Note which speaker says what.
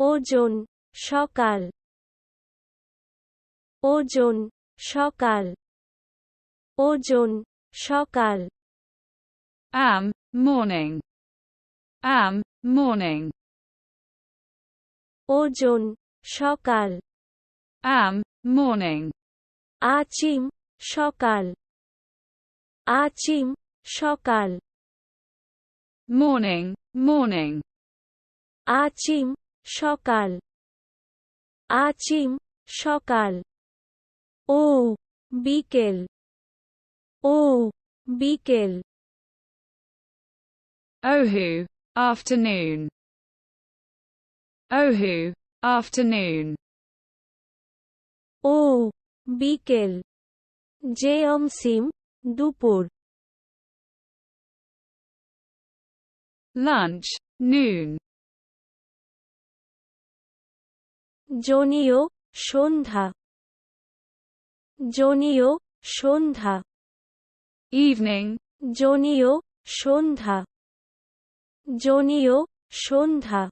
Speaker 1: ওজন সকাল। ওজন সকাল। ওজন সকাল।
Speaker 2: আম মর্নিং আম মর্নিং
Speaker 1: ওজন সকাল।
Speaker 2: আম মর্নিং
Speaker 1: আচিম সকাল। আচিম সকাল।
Speaker 2: মর্নিং মর্নিং
Speaker 1: আচিম সকাল। আচিম সকাল। ও বিকেল। ও বিকেল।
Speaker 2: ওহু আফটারনুন। ওহু আফটারনুন।
Speaker 1: ও বিকেল। জে যে অমসিম দুপুর।
Speaker 2: Lunch noon.
Speaker 1: জনীয় সন্ধ্যা। জনীয় সন্ধ্যা।
Speaker 2: ইভিনিং
Speaker 1: জনীয় সন্ধ্যা। জনীয় সন্ধ্যা।